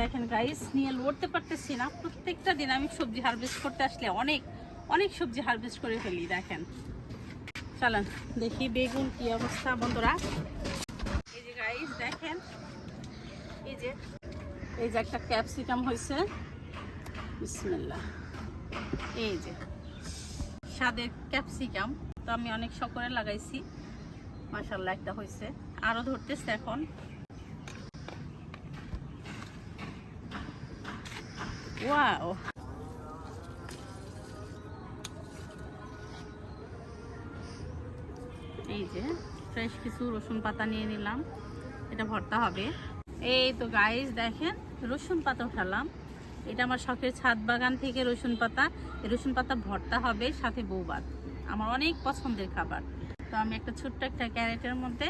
দেখেন গাইস নিয়ে লড়তে পারতেছি না। প্রত্যেকটা দিন আমি সবজি হারভেস্ট করতে আসলে অনেক অনেক সবজি হারভেস্ট করে ফেলি, দেখেন। চলেন, দেখি বেগুন কি অবস্থা, বন্ধুরা। এই যে গাইস দেখেন, এই যে এই যে একটা ক্যাপসিকাম হয়েছে। বিসমিল্লাহ। এই যে, স্বাদের ক্যাপসিকাম তো আমি অনেক শকরে লাগাইছি। মাশাল্লাহ একটা হয়েছে। আরও ধরতেছে এখন। ওয়াও এই যে ফ্রেশ কিছু রসুন পাতা নিয়ে নিলাম। এটা ভর্তা হবে। এই তো গাইস দেখেন, রসুন পাতা উঠালাম। এটা আমার শখের ছাদ বাগান থেকে রসুন পাতা। রসুন পাতা ভর্তা হবে, সাথে বৌবাদ আমার অনেক পছন্দের খাবার। তো আমি একটা ছোট্ট একটা ক্যারেটের মধ্যে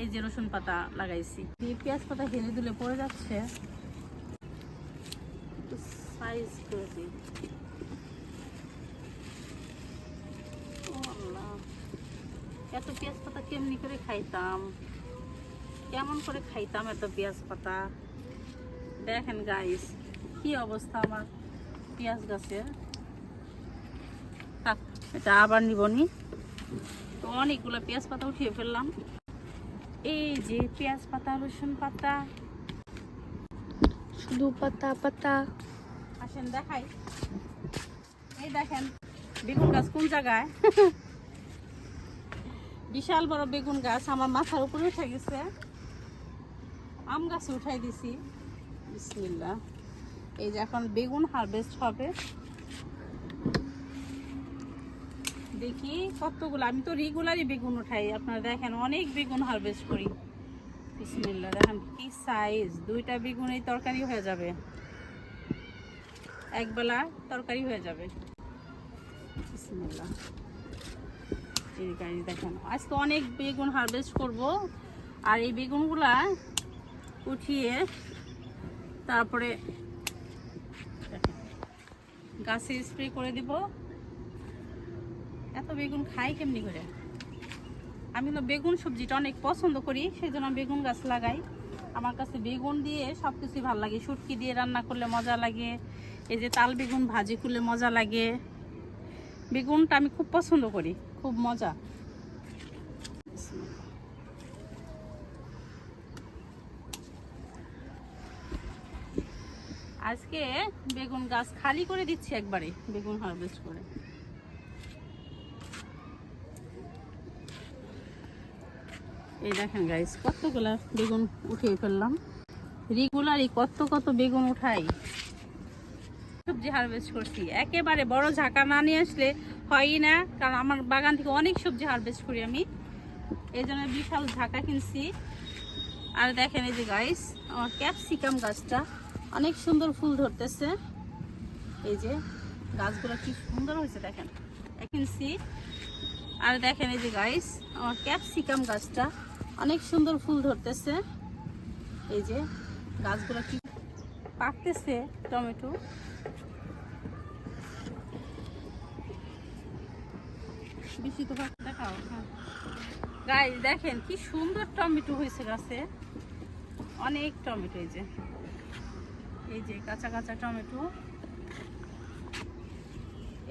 এই যে রসুন পাতা লাগাইছি। পেঁয়াজ পাতা হেলে দুলে পড়ে যাচ্ছে। সাইজ করে এত পেঁয়াজ পাতা কেমনি করে খাইতাম? কেমন করে খাইতাম এত পেঁয়াজ পাতা দেখেন গাইস কি অবস্থা আমার পেঁয়াজ গাছের। থাক, এটা আবার নিবনি তো অনেকগুলো পেঁয়াজ পাতা উঠিয়ে ফেললাম। এই যে পেঁয়াজ পাতা রসুন পাতা। শুধু পাতা পাতা। আসেন দেখাই। এই দেখেন বেগুন গাছ কোন জায়গায়? বিশাল বড় বেগুন গাছ আমার মাথার উপরে উঠে গেছে। আম গাছে উঠাই দিছি। বিসমিল্লাহ। এই যে এখন বেগুন হারভেস্ট হবে। দেখি কতগুলো আমি তো রেগুলারই বেগুন উঠাই। আপনারা দেখেন অনেক বেগুন হারভেস্ট করি। বিসমিল্লাহ দেখেন কি সাইজ দুইটা বেগুন এই তরকারি হয়ে যাবে। একবেলা তরকারি হয়ে যাবে। দেখেন, আজকে অনেক বেগুন হারভেস্ট করব। আর এই বেগুনগুলা উঠিয়ে তারপরে গাছে স্প্রে করে দিব। এত বেগুন খাই কেমনি করে? আমি তো বেগুন সবজিটা অনেক পছন্দ করি সেই জন্য বেগুন গাছ লাগাই। আমার কাছে বেগুন দিয়ে সব কিছুই ভালো লাগে। শুটকি দিয়ে রান্না করলে মজা লাগে। এই যে তাল বেগুন ভাজি খুলে মজা লাগে। বেগুনটা আমি খুব পছন্দ করি, খুব মজা। আজকে বেগুন গাছ খালি করে দিচ্ছি একবারে, বেগুন হারভেস্ট করে। এই দেখেন গাইস কতগুলা বেগুন উঠিয়ে ফেললাম। রেগুলারই কত কত বেগুন উঠাই। সবজি হারভেস্ট করছি, একেবারে বড় ঝাঁকা না নিয়ে আসলে হয়ই না, কারণ আমার বাগান থেকে অনেক সবজি হারভেস্ট করি আমি। এই জন্য বিশাল ঝাঁকা কিনছি। আর দেখেন এই যে গাইস আমার ক্যাপসিকাম গাছটা অনেক সুন্দর ফুল ধরতেছে। এই যে গাছগুলো কি সুন্দর হয়েছে, দেখেন। কিনছি। আর দেখেন এই যে গাইস আমার ক্যাপসিকাম গাছটা অনেক সুন্দর ফুল ধরতেছে। এই যে গাছগুলো কি পাকতেছে টমেটো। বেশি তো দেখাও গাইস দেখেন কি সুন্দর টমেটো হয়েছে গাছে। অনেক টমেটো এই যে। এই যে কাঁচা কাঁচা টমেটো।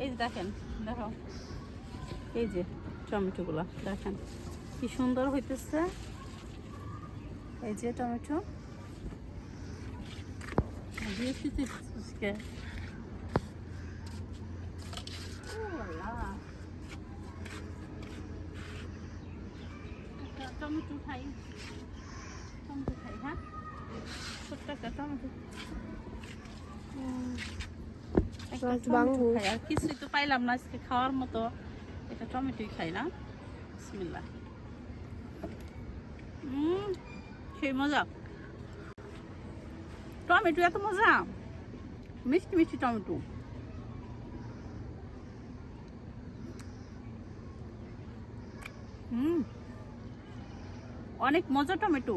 এই যে দেখেন, দেখো। এই যে টমেটোগুলো, দেখেন। কি সুন্দর হইতেছে। এই যে টমেটো। দিয়েছি তো আজকে। ও আল্লাহ। একটা টমেটো খাই। টমেটো খাই হ্যাঁ? ছোট্ট একটা টমেটো। খাই। আর কিছুই তো পাইলাম না আজকে খাওয়ার মতো। এটা টমেটোই খাই না। বিসমিল্লাহ। হুম সেই মজা। টমেটো এত মজা? মিষ্টি মিষ্টি টমেটো। হুম অনেক মজা টমেটো।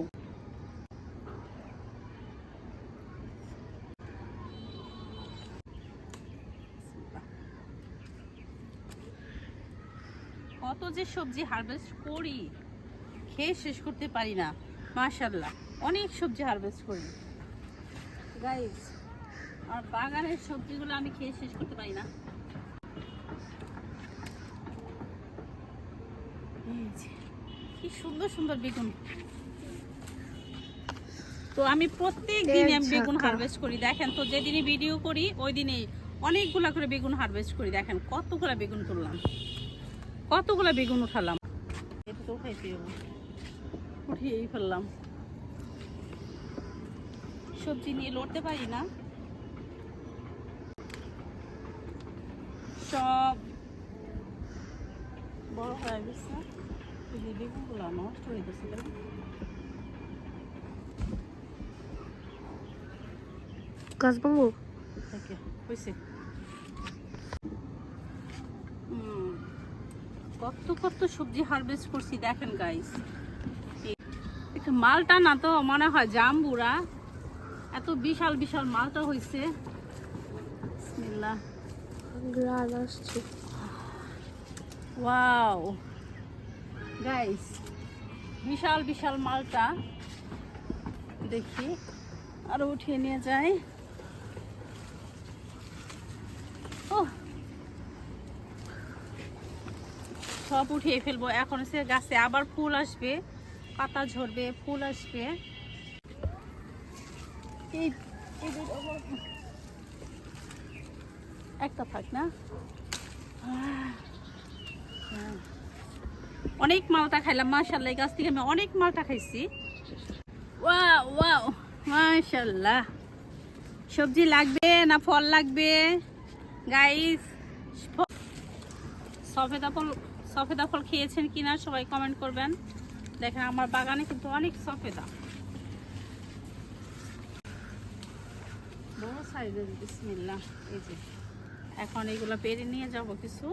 কত যে সবজি হারভেস্ট করি, খেয়ে শেষ করতে পারি না মাশাল্লাহ অনেক সবজি হারভেস্ট করি। গাইস আর বাগানের সবজিগুলো আমি খেয়ে শেষ করতে পারি না। কি সুন্দর সুন্দর বেগুন। তো আমি প্রত্যেক দিন আমি বেগুন হারভেস্ট করি দেখেন তো যেদিনই ভিডিও করি ওই দিনে অনেকগুলা করে বেগুন হারভেস্ট করি দেখেন কতগুলা বেগুন তুললাম। কতগুলা বেগুন উঠালাম। উঠিয়েই ফেললাম। সবজি নিয়ে লড়তে পারি না। সব বড় হয়ে গেছে। বেগুনগুলো নষ্ট হয়ে গেছে গাছ ভাঙবো হয়েছে কত কত সবজি হারভেস্ট করছি দেখেন গাইস মালটা না তো মনে হয় জাম্বুরা এত বিশাল বিশাল মালটা হয়েছে বিসমিল্লাহ। আসছে। ওয়াও। গাইস বিশাল বিশাল মালটা। দেখি, আরও উঠিয়ে নিয়ে যাই। ও সব উঠিয়ে ফেলব। এখন সে গাছে আবার ফুল আসবে, পাতা ঝরবে, ফুল আসবে। এই একটা থাক না। হ্যাঁ। অনেক মালটা খাইলাম মাশাল্লাহ গাছ থেকে আমি অনেক মালটা খাইছি। ওয়াও ওয়াও মাশাল্লাহ সবজি লাগবে না ফল লাগবে? গাইস সফেদা ফল সফেদা ফল খেয়েছেন কিনা সবাই কমেন্ট করবেন। দেখেন, আমার বাগানে কিন্তু অনেক সফেদা। বড় সাইজের বিসমিল্লাহ। এই যে, এখন এগুলো পেরে নিয়ে যাব কিছু।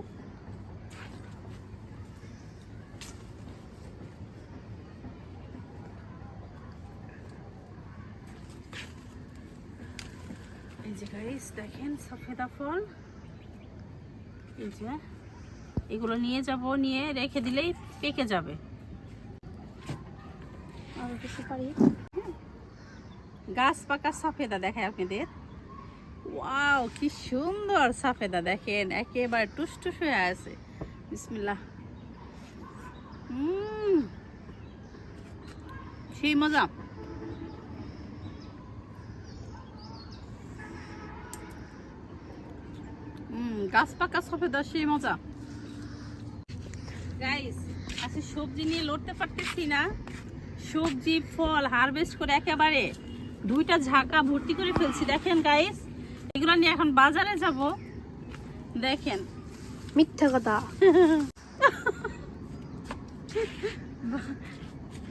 যে গাইস দেখেন সফেদা ফল। এই যে এগুলো নিয়ে যাব নিয়ে রেখে দিলেই পেকে যাবে। আর গাছ পাকা সফেদা দেখায় আপনাদের। ওয়াও কি সুন্দর সফেদা দেখেন একেবারে টুসটুস হয়ে আছে। বিসমিল্লাহ। হুম সেই মজা হুম গাছ পাকা সফেদা সেই মজা। গাইস আচ্ছা সবজি নিয়ে লড়তে পারতেছি না। সবজি ফল হারভেস্ট করে একেবারে দুইটা ঝাঁকা ভর্তি করে ফেলছি। দেখেন গাইস এগুলো নিয়ে এখন বাজারে যাব। দেখেন। মিথ্যা কথা।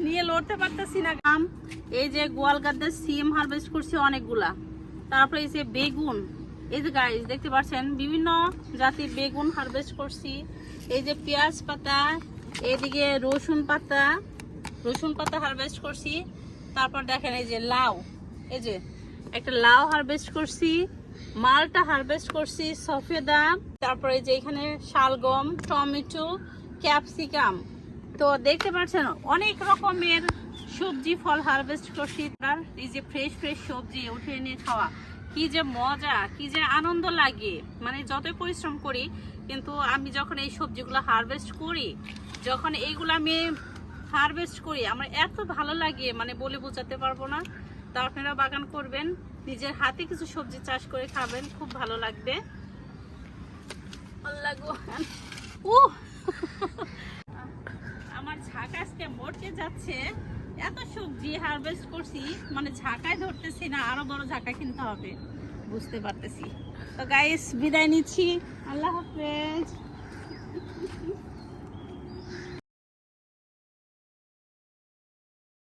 নিয়ে লড়তে পারতেছি না গাম এই যে গোয়াল গাদ্দার সিম হারভেস্ট করছি অনেকগুলা। তারপরে এই যে বেগুন। এই যে গাইস দেখতে পাচ্ছেন, বিভিন্ন জাতির বেগুন হারভেস্ট করছি। এই যে পেঁয়াজ পাতা এদিকে রসুন পাতা রসুন পাতা হারভেস্ট করছি। তারপর দেখেন এই যে লাউ, এই যে একটা লাউ হারভেস্ট করছি, মালটা হারভেস্ট করছি, সফেদা। তারপরে যে এখানে শালগম, টমেটো, ক্যাপসিকাম। তো দেখতে পাচ্ছেন, অনেক রকমের সবজি ফল হারভেস্ট করছি। তার এই যে ফ্রেশ ফ্রেশ সবজি উঠে নিয়ে খাওয়া। কি যে মজা, কি যে আনন্দ লাগে। মানে যতই পরিশ্রম করি, কিন্তু আমি যখন এই সবজিগুলো হারভেস্ট করি, যখন এইগুলো আমি হারভেস্ট করি, আমার এত ভালো লাগে মানে বলে বোঝাতে পারব না। তা আপনারা বাগান করবেন, নিজের হাতে কিছু সবজি চাষ করে খাবেন, খুব ভালো লাগবে। আমার ঝাঁক আজকে মরতে যাচ্ছে। এত সবজি হারভেস্ট করছি মানে ঝাঁকায় ধরতেছি না, আরও বড় ঝাঁকা কিনতে হবে। বুঝতে পারতেছি। তো গাইস বিদায় নিচ্ছি। আল্লাহ হাফেজ।